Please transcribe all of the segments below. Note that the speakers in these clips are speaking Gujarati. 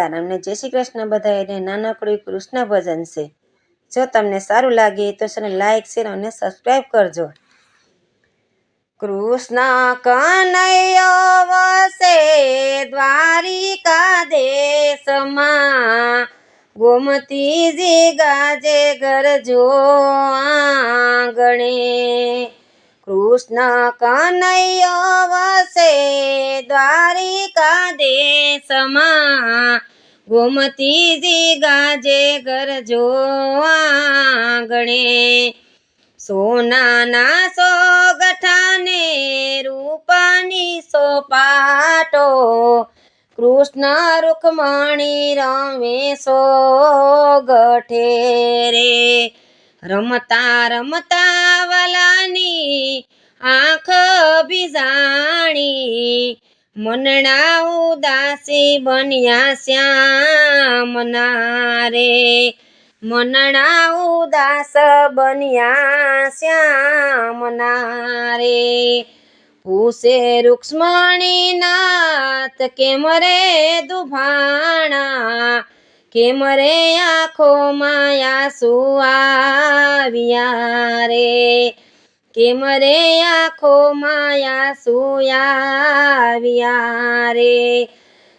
સીતારામને જય શ્રી કૃષ્ણ બધાએ નાનકડું કૃષ્ણ ભજન છે. જો તમને સારું લાગે તો ને લાઈક, શેર અને સબસ્ક્રાઈબ કરજો. કૃષ્ણ કનૈયો વસે દ્વારિકા દેશમાં. ગોમતીજી ગાજે ગરજો આંગણે કૃષ્ણ કનૈયો વસે દ્વારિકા દેશમાં. ગોમતીજી ગાજે ગરજો આંગણે સોનાના સો ગઠાને રૂપાની સો પાટો. કૃષ્ણ રૂકમણી રમે સો ગઠે રે. રમતા રમતા વાલાની આંખ બીજાણી મનડા ઉદાસી બન્યા શ્યામના રે મનણા ઉદાસ બન્યા શ્યામના રે પૂસે રૂક્ષ્મણી નાથ કેમ રે દુભાણા? કેમ રે આખો માયા સુઆવ્યા રે? કેમ રે આખો માયા સુયાવ્યા રે?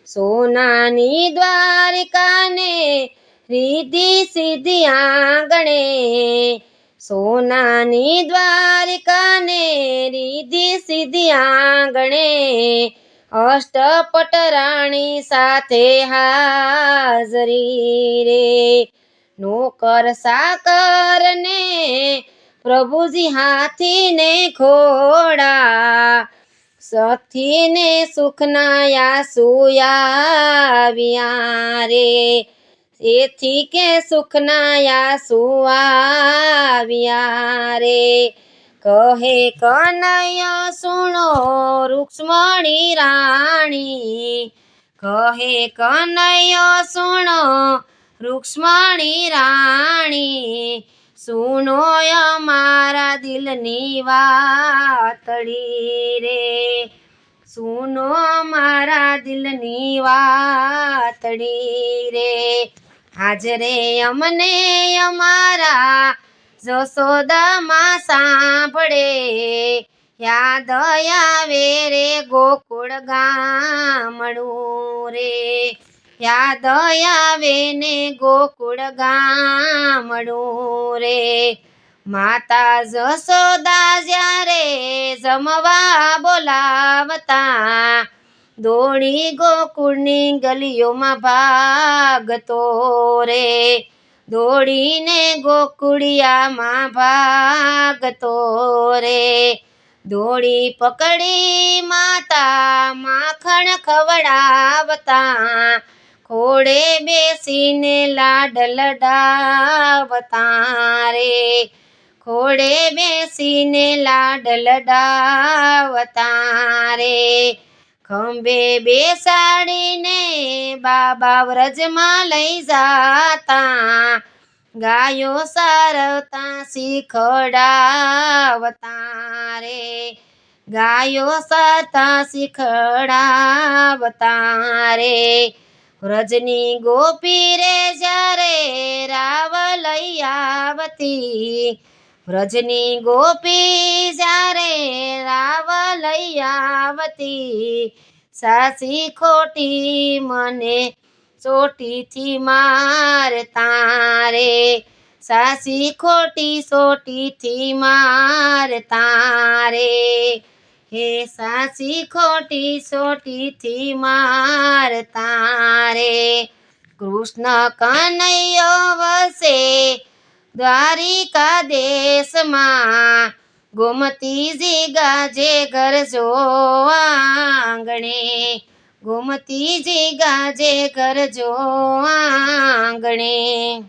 સોનાની દ્વારિકાને રીધિ સિદ્ધિ આંગણે, સોનાની દ્વારિકાને રીધિ સિદ્ધિ આંગણે, અષ્ટપટ રાણી સાથે હાજરી રે. નોકર સાકર ને પ્રભુજી હાથીને ખોડા સથીને સુખનાયા સુયાવ્યા રે. એથી કે સુખનાયા સુઆવ્યા રે. કહે, કનૈયા સુણો રૂક્ષ્મણી રાણી. કહે, કનૈયો સુણો રૂક્ષ્મણી રાણી. સુનો અમારા દિલની વાતડી રે. સુનો અમારા દિલની વાતડી રે. હાજરે અમને અમારા જસોદામાં સાંભળે. યાદ આવે રે ગોકુળ ગામડું રે. યાદ આવે ને ગોકુળ ગામડું રે. માતા જસોદા જ્યારે જમવા બોલાવતા દોડી ગોકુળની ગલીઓમાં ભાગતો રે. દોડીને ગોકુળિયામાં ભાગતો રે. દોડી પકડી માતા માખણ ખવડાવતા ખોડે બેસીને લાડ લડાવતા રે ખોડે બેસીને લાડ લડાવતા રે ખંભે બેસાડીને બાબા વ્રજમાં લઈ જાતા. ગાયો સારવતા શીખડાવતા રે ગાયો સારતા શીખડાવતા રે વ્રજની ગોપી રે જ્યારે રાવ લઈ આવતી વ્રજની ગોપી જ્યારે આવતી સાસી ખોટી મને ચોટીથી મારતા રે સાસી ખોટી સોટીથી મારતા રે હે સાસી ખોટી સોટીથી મારતા રે કૃષ્ણ કનૈયો વસે દ્વારિકા દેશમાં. ગોમતીજી ગાજે ગરજો આંગણે. ગોમતીજી ગાજે ગરજો આંગણે.